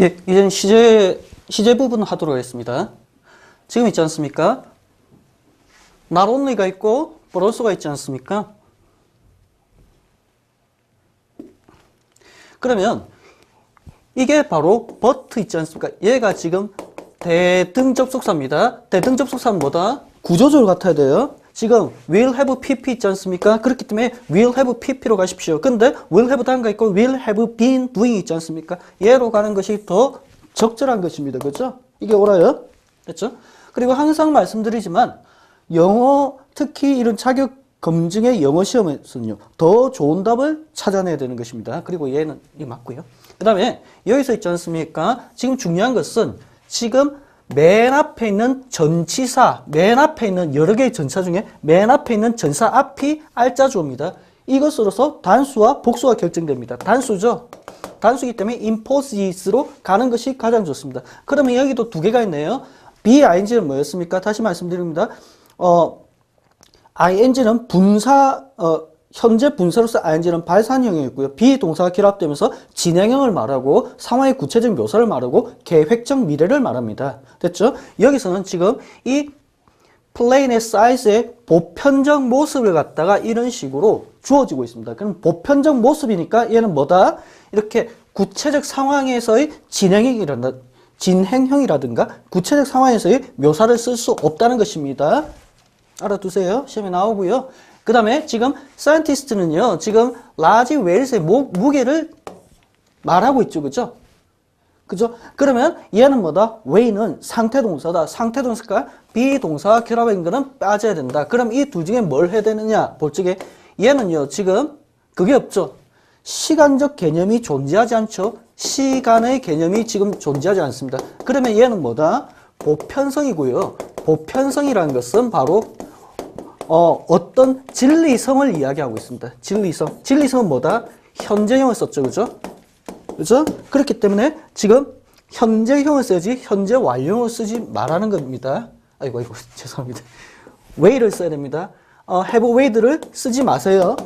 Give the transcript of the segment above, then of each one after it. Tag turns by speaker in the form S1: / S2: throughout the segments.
S1: 예, 이제 시제, 시제 부분 하도록 하겠습니다. 지금 있지 않습니까? not only가 있고, also가 있지 않습니까? 그러면 이게 바로 but 있지 않습니까? 얘가 지금 대등 접속사입니다. 대등 접속사는 뭐다? 구조적으로 같아야 돼요. 지금 will have pp 있지 않습니까? 그렇기 때문에 will have pp로 가십시오. 근데 will have 단가 있고 will have been doing 있지 않습니까? 얘로 가는 것이 더 적절한 것입니다. 그렇죠? 이게 옳아요. 됐죠? 그리고 항상 말씀드리지만 영어 특히 이런 자격 검증의 영어 시험에서는요. 더 좋은 답을 찾아내야 되는 것입니다. 그리고 얘는 이 맞고요. 그 다음에 여기서 있지 않습니까? 지금 중요한 것은 지금 맨 앞에 있는 전치사, 맨 앞에 있는 여러 개의 전차 중에 맨 앞에 있는 전사 앞이 알짜주어입니다. 이것으로서 단수와 복수가 결정됩니다. 단수죠. 단수이기 때문에 imposites로 가는 것이 가장 좋습니다. 그러면 여기도 두 개가 있네요. BING는 뭐였습니까? 다시 말씀드립니다. 어, ing는 분사, 어, 현재 분사로서 ing는 발산형이었고요. 비동사가 결합되면서 진행형을 말하고 상황의 구체적 묘사를 말하고 계획적 미래를 말합니다. 됐죠? 여기서는 지금 이 플레인의 사이즈의 보편적 모습을 갖다가 이런 식으로 주어지고 있습니다. 그럼 보편적 모습이니까 얘는 뭐다? 이렇게 구체적 상황에서의 진행형이란다. 진행형이라든가 구체적 상황에서의 묘사를 쓸 수 없다는 것입니다. 알아두세요. 시험에 나오고요. 그 다음에 지금 사이언티스트는요. 지금 라지 웨일스의 무, 무게를 말하고 있죠. 그죠? 그죠? 그러면 얘는 뭐다? 웨이는 상태 동사다. 상태 동사가 비동사와 결합한 거는 빠져야 된다. 그럼 이 둘 중에 뭘 해야 되느냐? 볼 적에 얘는요. 지금 그게 없죠. 시간적 개념이 존재하지 않죠. 시간의 개념이 지금 존재하지 않습니다. 그러면 얘는 뭐다? 보편성이고요. 보편성이라는 것은 바로 어, 어떤 진리성을 이야기하고 있습니다. 진리성. 진리성은 뭐다? 현재형을 썼죠. 그죠? 그죠? 그렇기 때문에 지금 현재형을 써야지 현재 완료형을 쓰지 말라는 겁니다. 아이고, 아이고, 죄송합니다. way를 써야 됩니다. 어, have way를 쓰지 마세요.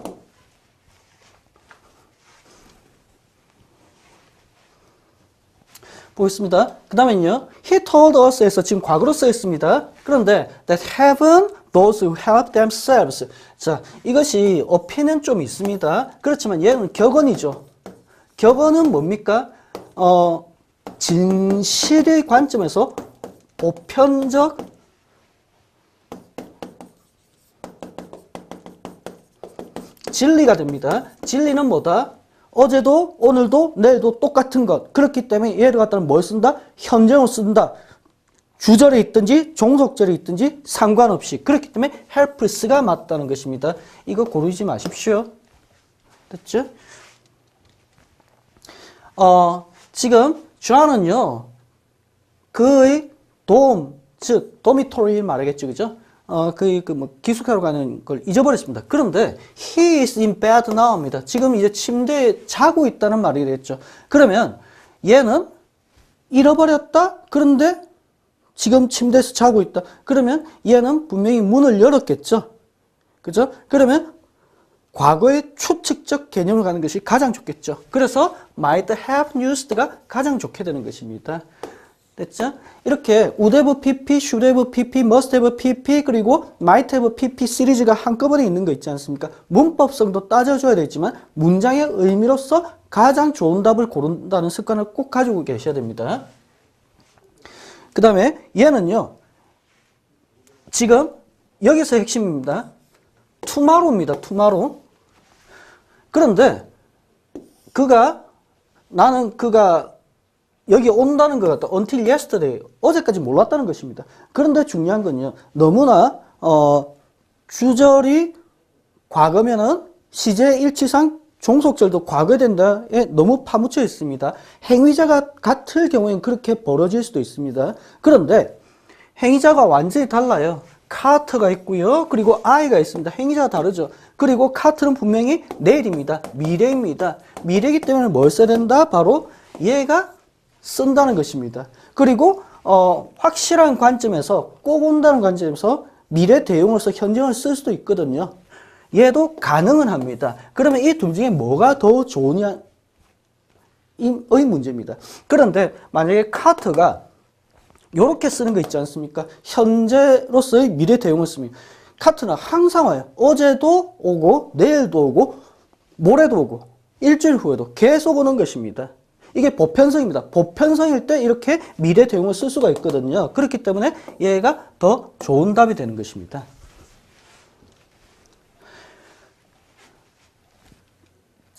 S1: 보겠습니다. 그 다음에요. He told us에서 지금 과거로 써 있습니다. 그런데 that haven't those who help themselves. 자, 이것이 어폐는 좀 있습니다. 그렇지만 얘는 격언이죠. 격언은 뭡니까? 어, 진실의 관점에서 보편적 진리가 됩니다. 진리는 뭐다? 어제도 오늘도 내일도 똑같은 것. 그렇기 때문에 얘를 갖다는 뭘 쓴다? 현재형을 쓴다. 주절에 있든지 종속절에 있든지 상관없이 그렇기 때문에 helpless가 맞다는 것입니다. 이거 고르지 마십시오. 됐죠? 어, 지금 주아는요. 그의 도움, 즉 도미토리 말하겠죠. 그죠? 어, 그, 그, 뭐, 기숙하러 가는 걸 잊어버렸습니다. 그런데, he is in bed now입니다. 지금 이제 침대에 자고 있다는 말이 됐죠. 그러면, 얘는 잃어버렸다? 그런데, 지금 침대에서 자고 있다. 그러면, 얘는 분명히 문을 열었겠죠. 그죠? 그러면, 과거의 추측적 개념을 가는 것이 가장 좋겠죠. 그래서, might have used가 가장 좋게 되는 것입니다. 됐죠? 이렇게 would have pp, should have pp, must have pp 그리고 might have pp 시리즈가 한꺼번에 있는 거 있지 않습니까? 문법성도 따져줘야 되지만 문장의 의미로서 가장 좋은 답을 고른다는 습관을 꼭 가지고 계셔야 됩니다. 그 다음에 얘는요. 지금 여기서 핵심입니다. tomorrow입니다. tomorrow. 그런데 그가 나는 그가 여기 온다는 것 같다. until yesterday. 어제까지 몰랐다는 것입니다. 그런데 중요한 건요. 너무나 어, 주절이 과거면은 시제 일치상 종속절도 과거된다에 너무 파묻혀 있습니다. 행위자가 같을 경우에는 그렇게 벌어질 수도 있습니다. 그런데 행위자가 완전히 달라요. 카트가 있고요. 그리고 I가 있습니다. 행위자가 다르죠. 그리고 카트는 분명히 내일입니다. 미래입니다. 미래이기 때문에 뭘 써야 된다? 바로 얘가 쓴다는 것입니다. 그리고 어, 확실한 관점에서 꼭 온다는 관점에서 미래 대용으로서 현재형을 쓸 수도 있거든요. 얘도 가능은 합니다. 그러면 이 둘 중에 뭐가 더 좋으냐? 문제입니다. 그런데 만약에 카트가 요렇게 쓰는 거 있지 않습니까? 현재로서의 미래 대용을 씁니다. 카트는 항상 와요. 어제도 오고, 내일도 오고, 모레도 오고, 일주일 후에도 계속 오는 것입니다. 이게 보편성입니다. 보편성일 때 이렇게 미래 대용을 쓸 수가 있거든요. 그렇기 때문에 얘가 더 좋은 답이 되는 것입니다.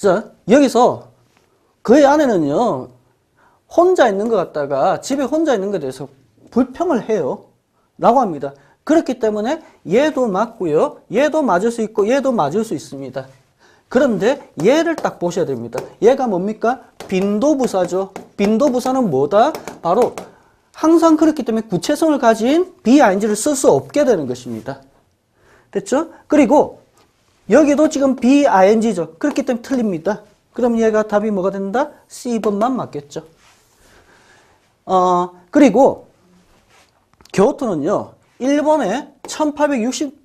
S1: 자, 여기서 그의 아내는요, 혼자 있는 것 같다가 집에 혼자 있는 것에 대해서 불평을 해요. 라고 합니다. 그렇기 때문에 얘도 맞고요. 얘도 맞을 수 있고 얘도 맞을 수 있습니다. 그런데 얘를 딱 보셔야 됩니다. 얘가 뭡니까? 빈도부사죠. 빈도부사는 뭐다? 바로 항상 그렇기 때문에 구체성을 가진 BING를 쓸 수 없게 되는 것입니다. 됐죠? 그리고 여기도 지금 BING죠. 그렇기 때문에 틀립니다. 그럼 얘가 답이 뭐가 된다? C번만 맞겠죠. 어, 그리고 교토는요, 일본에 1860,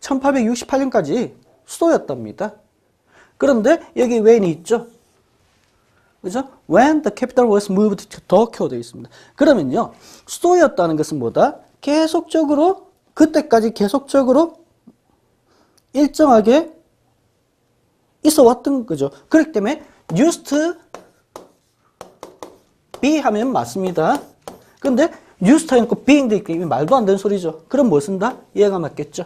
S1: 1868년까지 수도였답니다. 그런데 여기 when이 있죠? 그죠? When the capital was moved to Tokyo 되어 있습니다. 그러면요, 수도였다는 것은 뭐다? 계속적으로, 그때까지 계속적으로 일정하게 있어 왔던 거죠. 그렇기 때문에 used to be 하면 맞습니다. 근데 used to 해놓고 being 돼 있기 말도 안 되는 소리죠. 그럼 뭐 쓴다? 얘가 맞겠죠.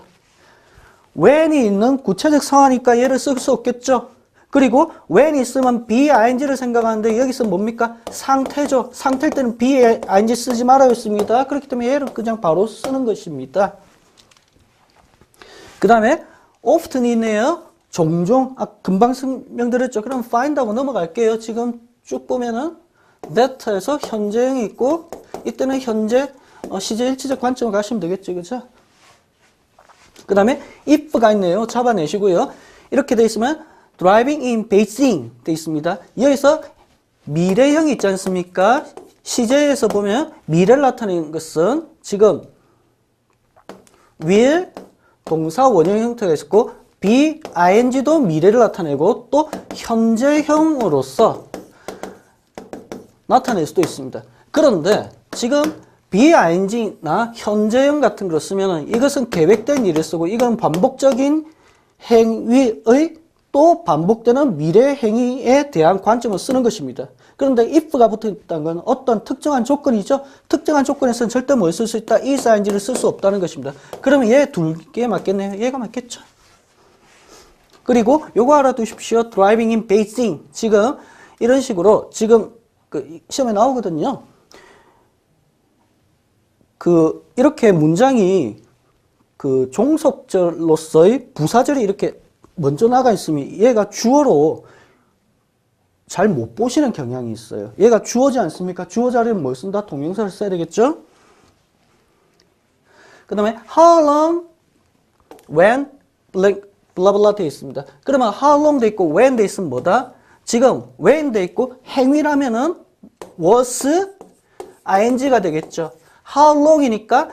S1: when이 있는 구체적 상황이니까 얘를 쓸 수 없겠죠. 그리고 when이 있으면 BING를 생각하는데 여기서 뭡니까? 상태죠. 상태일 때는 BING 쓰지 말아야 했습니다. 그렇기 때문에 얘를 그냥 바로 쓰는 것입니다. 그 다음에 often이 있네요. 종종, 아, 금방 설명드렸죠. 그럼 find하고 넘어갈게요. 지금 쭉 보면은 that에서 현재형이 있고 이때는 현재 어, 시제 일치적 관점을 가시면 되겠죠. 그죠? 그 다음에 if가 있네요. 잡아내시고요. 이렇게 돼 있으면 driving in Beijing 돼 있습니다. 여기서 미래형이 있지 않습니까? 시제에서 보면 미래를 나타내는 것은 지금 will 동사 원형 형태가 있었고 be, ing도 미래를 나타내고 또 현재형으로서 나타낼 수도 있습니다. 그런데 지금 BING나 현재형 같은 걸 쓰면 이것은 계획된 일을 쓰고 이건 반복적인 행위의 또 반복되는 미래 행위에 대한 관점을 쓰는 것입니다. 그런데 if가 붙어 있다는 건 어떤 특정한 조건이죠. 특정한 조건에서는 절대 뭘 쓸 수 있다? is, ing를 쓸 수 없다는 것입니다. 그러면 얘 둘 개 맞겠네요. 얘가 맞겠죠. 그리고 요거 알아두십시오. driving in Beijing. 지금 이런 식으로 지금 그 시험에 나오거든요. 그 이렇게 문장이 그 종속절로서의 부사절이 이렇게 먼저 나가 있으면 얘가 주어로 잘 못 보시는 경향이 있어요. 얘가 주어지 않습니까? 주어 자리는 뭘 쓴다? 동명사를 써야 되겠죠? 그 다음에 how long, when, 블라블라 되어 있습니다. 그러면 how long 돼 있고 when 돼 있으면 뭐다? 지금 when 돼 있고 행위라면은 was ing가 되겠죠. how long이니까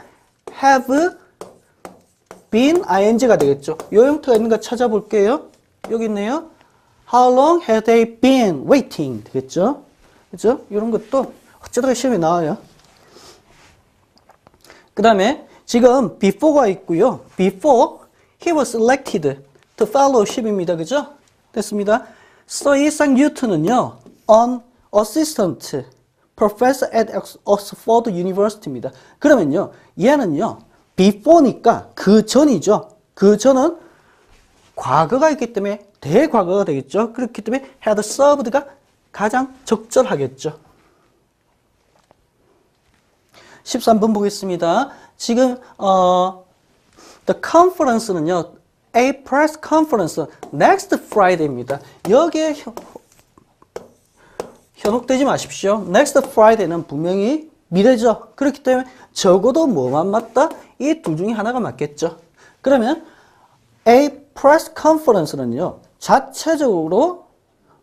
S1: have been ing가 되겠죠. 요 형태가 있는 가 찾아볼게요. 여기 있네요. How long had they been waiting? 되겠죠? 그죠? 이런 것도 어쩌다가 시험에 나와요. 그 다음에 지금 before가 있고요. before he was elected to fellowship입니다. 그죠? 됐습니다. Sir 이상 뉴턴은요. an assistant professor at Oxford University입니다. 그러면요. 얘는요. before니까 그 전이죠. 그 전은 과거가 있기 때문에 대과거가 되겠죠. 그렇기 때문에 had served가 가장 적절하겠죠. 13번 보겠습니다. 지금 어, the conference는요. A press conference next Friday입니다. 여기에 현, 현혹되지 마십시오. Next Friday는 분명히 미래죠. 그렇기 때문에 적어도 뭐만 맞다? 이 둘 중에 하나가 맞겠죠. 그러면 A press conference는요. 자체적으로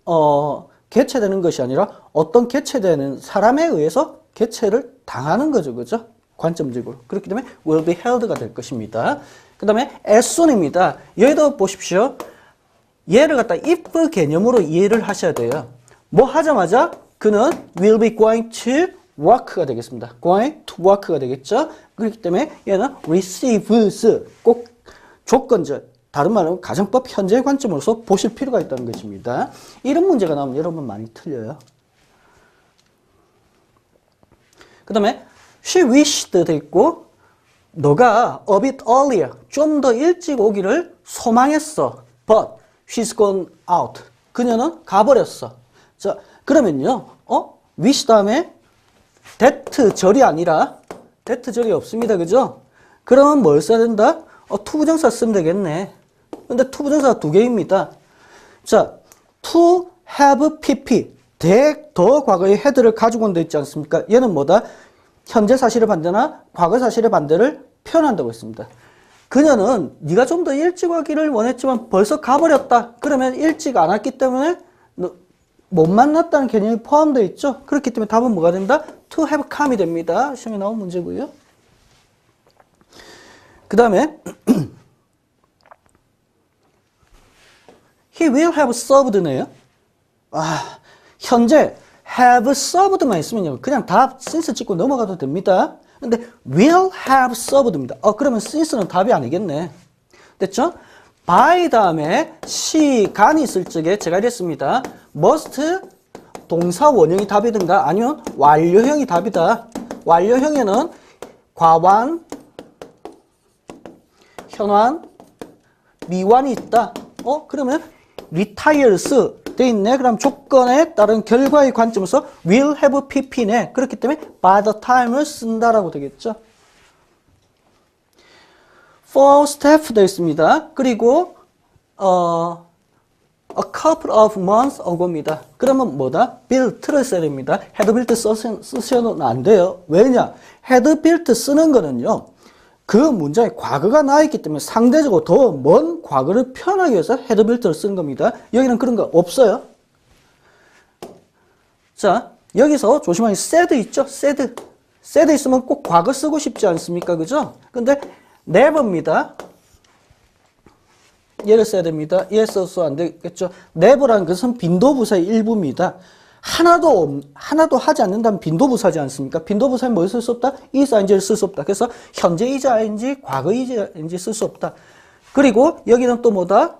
S1: 어, 개최되는 것이 아니라 어떤 개최되는 사람에 의해서 개최를 당하는 거죠. 그죠? 관점적으로. 그렇기 때문에 will be held가 될 것입니다. 그 다음에 as soon입니다. 여기도 보십시오. 얘를 갖다 if 개념으로 이해를 하셔야 돼요. 뭐 하자마자 그는 will be going to work가 되겠습니다. going to work가 되겠죠. 그렇기 때문에 얘는 receives 꼭 조건절 다른 말로 가정법 현재의 관점으로서 보실 필요가 있다는 것입니다. 이런 문제가 나오면 여러분 많이 틀려요. 그 다음에 she wished 돼 있고 너가 a bit earlier 좀 더 일찍 오기를 소망했어. but she's gone out. 그녀는 가버렸어. 자 그러면요. 어? wish 다음에 that 절이 아니라 that 절이 없습니다. 그죠? 그러면 뭘 써야 된다? 어, 투부정사 쓰면 되겠네. 근데 투부정사가 두 개입니다. 자, to have pp 대, 더 과거의 헤드를 가지고 온다 있지 않습니까? 얘는 뭐다? 현재 사실의 반대나 과거 사실의 반대를 표현한다고 했습니다. 그녀는 네가 좀 더 일찍 와기를 원했지만 벌써 가버렸다. 그러면 일찍 안 왔기 때문에 너- 못 만났다는 개념이 포함되어 있죠. 그렇기 때문에 답은 뭐가 된다? to have come이 됩니다. 시험에 나온 문제고요. 그 다음에 he will have served네요. 아, 현재 have served만 있으면요. 그냥 답 since 찍고 넘어가도 됩니다. 근데 will have served입니다. 어, 그러면 since는 답이 아니겠네. 됐죠? by 다음에 시간이 있을 적에 제가 이랬습니다. must 동사 원형이 답이든가 아니면 완료형이 답이다. 완료형에는 과완, 현완, 미완이 있다. 어? 그러면 retires 돼 있네. 그럼 조건에 따른 결과의 관점에서 will have pp네. 그렇기 때문에 by the time을 쓴다라고 되겠죠. for step 되어 있습니다. 그리고 어 a couple of months ago입니다. 그러면 뭐다? built를 써야 됩니다. had built 쓰셔도 안 돼요. 왜냐? had built 쓰는 거는요. 그 문장에 과거가 나와 있기 때문에 상대적으로 더 먼 과거를 표현하기 위해서 built를 쓴 겁니다. 여기는 그런 거 없어요. 자, 여기서 조심하게 said 있죠? said. said 있으면 꼭 과거 쓰고 싶지 않습니까? 그죠? 근데 never입니다. 얘를 써야 됩니다. 얘 써서 안 되겠죠. never라는 것은 빈도부사의 일부입니다. 하나도 없- 하나도 하지 않는다면 빈도부사지 않습니까? 빈도부사에 뭘쓸 수 없다? is ing를 쓸 수 없다. 그래서 현재 is ing, 과거 is ing 쓸 수 없다. 그리고 여기는 또 뭐다?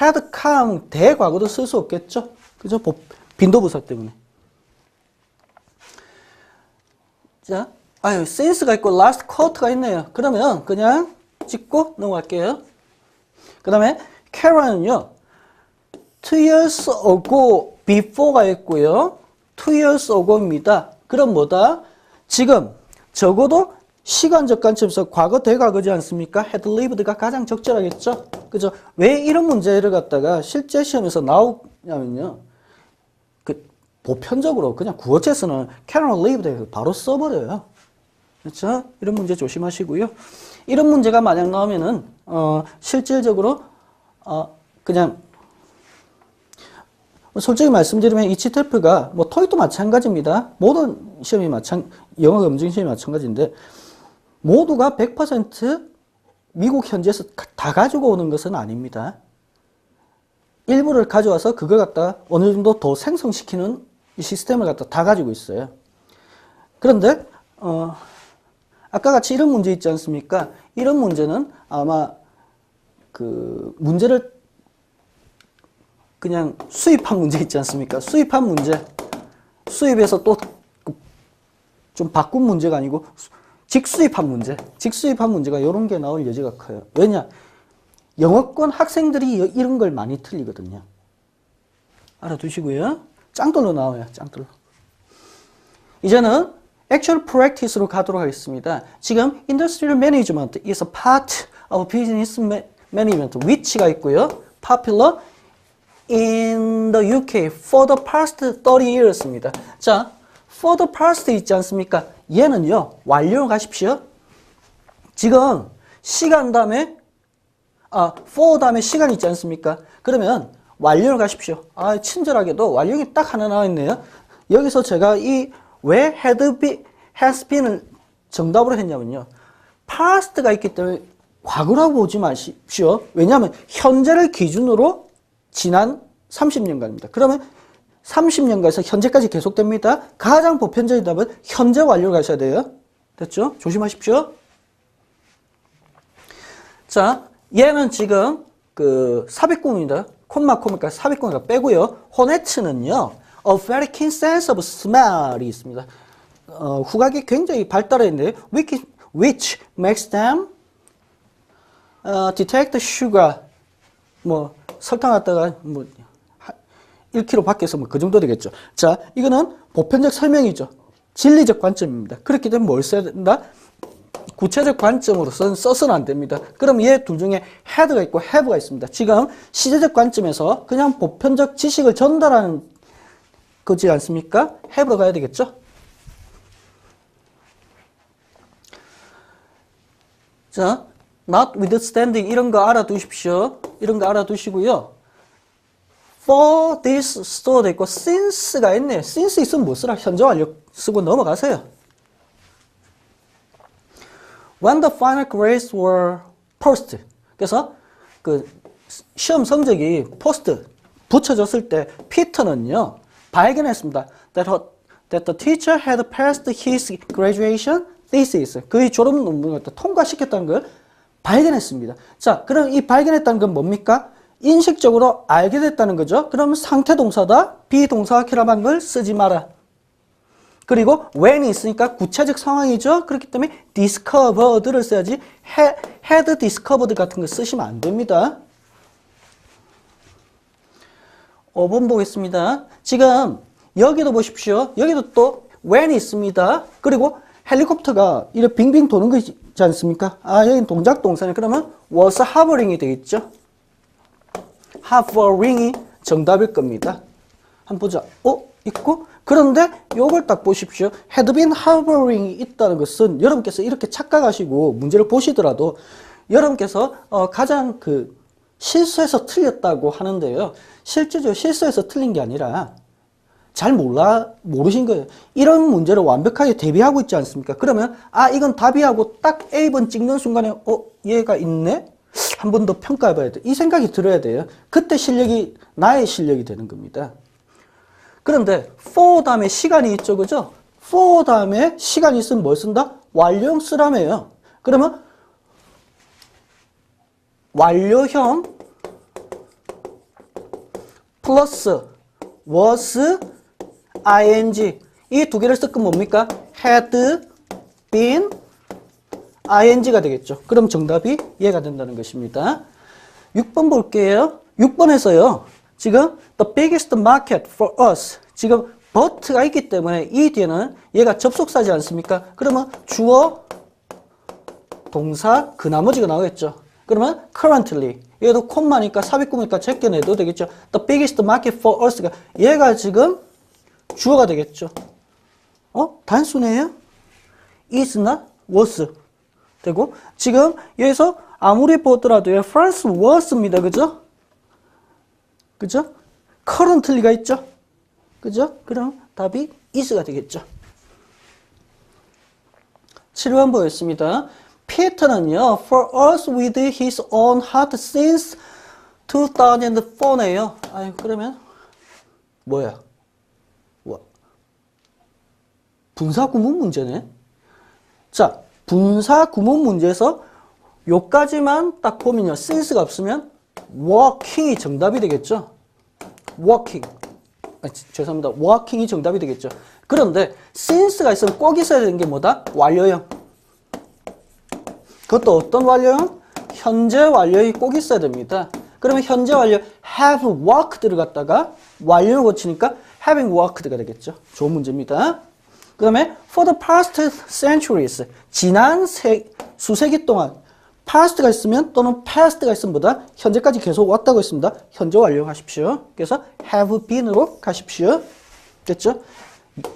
S1: had come 대과거도 쓸 수 없겠죠. 그죠? 보- 빈도부사 때문에. 자, 아유, since가 있고 last quarter가 있네요. 그러면 그냥 찍고 넘어갈게요. 그 다음에 Karen은요, two years ago before가 있고요. two years ago입니다. 그럼 뭐다? 지금 적어도 시간적 관점에서 과거 대과거지 않습니까? had lived가 가장 적절하겠죠? 그죠? 왜 이런 문제를 갖다가 실제 시험에서 나오냐면요. 그 보편적으로 그냥 구어체에서는 Karen lived 바로 써버려요. 그렇죠? 이런 문제 조심하시고요. 이런 문제가 만약 나오면은 어, 실질적으로 어, 그냥 솔직히 말씀드리면 이 치테프가 뭐 토익도 마찬가지입니다. 모든 시험이 마찬 영어 검증 시험이 마찬가지인데 모두가 100% 미국 현지에서 다 가지고 오는 것은 아닙니다. 일부를 가져와서 그걸 갖다 어느 정도 더 생성시키는 이 시스템을 갖다 다 가지고 있어요. 그런데 어, 아까 같이 이런 문제 있지 않습니까? 이런 문제는 아마 그 문제를 그냥 수입한 문제 있지 않습니까? 수입한 문제. 수입에서 또 좀 바꾼 문제가 아니고 수- 직수입한 문제. 직수입한 문제가 이런 게 나올 여지가 커요. 왜냐? 영어권 학생들이 이- 이런 걸 많이 틀리거든요. 알아두시고요. 짱돌로 나와요. 짱돌로. 이제는 actual practice로 가도록 하겠습니다. 지금 industrial management is a part of business ma- management which가 있고요. popular in the UK for the past 30 years입니다. 자, for the past 있지 않습니까? 얘는요. 완료로 가십시오. 지금 시간 다음에 아, for 다음에 시간 있지 않습니까? 그러면 완료를 가십시오. 아, 친절하게도 완료이 딱 하나 나와 있네요. 여기서 제가 이 왜 had been, has been을 정답으로 했냐면요. past가 있기 때문에 과거라고 보지 마십시오. 왜냐하면 현재를 기준으로 지난 30년간입니다. 그러면 30년가에서 현재까지 계속됩니다. 가장 보편적인 답은 현재 완료를 가셔야 돼요. 됐죠? 조심하십시오. 자, 얘는 지금 그 삽입공입니다. 콤마 콤마까지 삽입공이니까 빼고요. 호네츠는요. A very keen sense of smell이 있습니다. 어, 후각이 굉장히 발달해 있는데 which, which makes them 어, detect sugar 뭐 설탕 갖다가 뭐 1kg 밖에서 뭐 그 정도 되겠죠. 자, 이거는 보편적 설명이죠. 진리적 관점입니다. 그렇기 때문에 뭘 써야 된다? 구체적 관점으로서는 써서는 안 됩니다. 그럼 얘 둘 중에 had가 있고 have가 있습니다. 지금 시제적 관점에서 그냥 보편적 지식을 전달하는 거지 않습니까? have로 가야 되겠죠? 자, notwithstanding 이런 거 알아두십시오. 이런 거 알아두시고요. for this store도 있고 since가 있네. since 있으면 못 쓰라. 현재 완료 쓰고 넘어가세요. When the final grades were posted. 그래서 그 시험 성적이 포스트 붙여졌을 때 피터는요 발견했습니다. That, that the teacher had passed his graduation thesis. 그의 졸업 논문을 통과시켰다는 걸 발견했습니다. 자, 그럼 이 발견했다는 건 뭡니까? 인식적으로 알게 됐다는 거죠. 그러면 상태 동사다. 비동사와 결합한 걸 쓰지 마라. 그리고 when이 있으니까 구체적 상황이죠. 그렇기 때문에 discovered를 써야지 had discovered 같은 거 쓰시면 안 됩니다. 5번 보겠습니다. 지금 여기도 보십시오. 여기도 또 when이 있습니다. 그리고 헬리콥터가 이렇게 빙빙 도는 거 있지 않습니까? 아, 여기는 동작 동사네. 그러면 was hovering이 되겠죠. hovering이 정답일 겁니다. 한번 보자. 어? 있고? 그런데 요걸 딱 보십시오. had been hovering이 있다는 것은 여러분께서 이렇게 착각하시고 문제를 보시더라도 여러분께서 어, 가장 그 실수해서 틀렸다고 하는데요. 실제적으로 실수해서 틀린 게 아니라 잘 몰라 모르신 거예요. 이런 문제를 완벽하게 대비하고 있지 않습니까? 그러면 아 이건 답이하고 딱 A번 찍는 순간에 어 얘가 있네. 한 번 더 평가해봐야 돼. 이 생각이 들어야 돼요. 그때 실력이 나의 실력이 되는 겁니다. 그런데 for 다음에 시간이 있죠, 그죠? for 다음에 시간이 있으면 뭘 쓴다? 완료형 쓰라며요. 그러면 완료형 플러스 was ing 이 두 개를 섞으면 뭡니까? had been ing가 되겠죠. 그럼 정답이 얘가 된다는 것입니다. 6번 볼게요. 6번에서요. 지금 the biggest market for us 지금 but가 있기 때문에 이 뒤에는 얘가 접속사지 않습니까? 그러면 주어 동사 그 나머지가 나오겠죠. 그러면 currently 얘도 콤마니까 삽입구니까 제껴내도 되겠죠. The biggest market for us가 얘가 지금 주어가 되겠죠. 어? 단순해요? is나 was 되고 지금 여기서 아무리 보더라도요. France was입니다. 그죠? 그죠? currently가 있죠. 그죠? 그럼 답이 is가 되겠죠. 7번 보겠습니다. 피터는요, for us with his own heart since 2004네요. 아유, 그러면, 뭐야? 와. 분사 구문 문제네? 자, 분사 구문 문제에서 요까지만 딱 보면요, since가 없으면 walking이 정답이 되겠죠? walking. 아, 지- 죄송합니다. walking이 정답이 되겠죠. 그런데 since가 있으면 꼭 있어야 되는 게 뭐다? 완료형. 그것도 어떤 완료형? 현재 완료형이 꼭 있어야 됩니다. 그러면 현재 완료 have worked를 갖다가 완료를 고치니까 having worked가 되겠죠. 좋은 문제입니다. 그 다음에 for the past centuries 지난 세, 수세기 동안 past가 있으면 또는 past가 있으면 보다 현재까지 계속 왔다고 했습니다. 현재 완료하십시오. 그래서 have been으로 가십시오. 됐죠?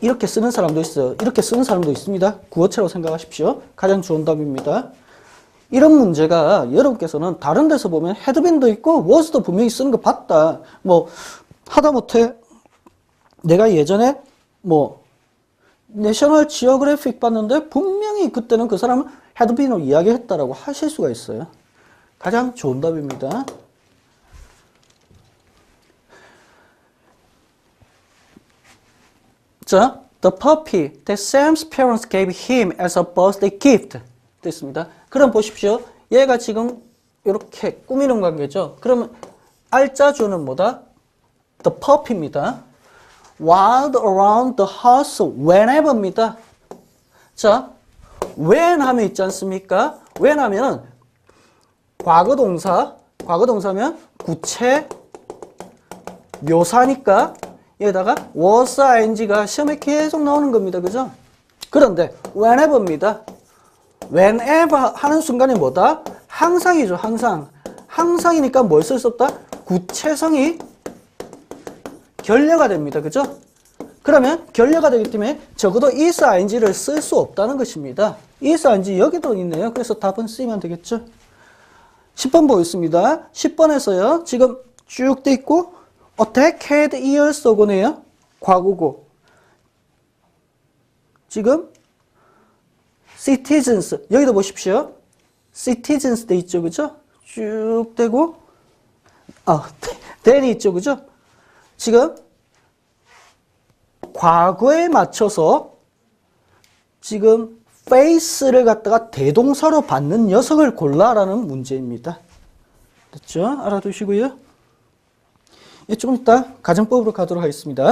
S1: 이렇게 쓰는 사람도 있어요. 이렇게 쓰는 사람도 있습니다. 구어체라고 생각하십시오. 가장 좋은 답입니다. 이런 문제가 여러분께서는 다른 데서 보면 헤드밴도 있고 워스도 분명히 쓰는 거 봤다. 뭐 하다못해 내가 예전에 뭐 내셔널 지오그래픽 봤는데 분명히 그때는 그 사람은 헤드빈으로 이야기했다라고 하실 수가 있어요. 가장 좋은 답입니다. 자, the puppy that Sam's parents gave him as a birthday gift. 됐습니다. 그럼 보십시오. 얘가 지금 이렇게 꾸미는 관계죠. 그러면 알짜주는 뭐다? The puppy입니다. Wild around the house whenever입니다. 자, when 하면 있지 않습니까? when 하면 과거 동사, 과거 동사면 구체 묘사니까 여기다가 was ing가 시험에 계속 나오는 겁니다. 그죠? 그런데 whenever입니다. whenever 하는 순간이 뭐다? 항상이죠. 항상. 항상이니까 뭘 쓸 수 없다? 구체성이 결려가 됩니다. 그죠? 그러면 결려가 되기 때문에 적어도 is ing를 쓸 수 없다는 것입니다. is ing 여기도 있네요. 그래서 답은 C면 되겠죠? 10번 보겠습니다. 10번에서요. 지금 쭉 돼 있고 attack had years ago네요. 과거고. 지금 citizens 여기도 보십시오. citizens 돼 있죠. 그죠? 쭉 되고 아, then이 있죠. 그죠? 지금 과거에 맞춰서 지금 face를 갖다가 대동사로 받는 녀석을 골라라는 문제입니다. 됐죠? 알아두시고요. 예, 조금 이따 가정법으로 가도록 하겠습니다.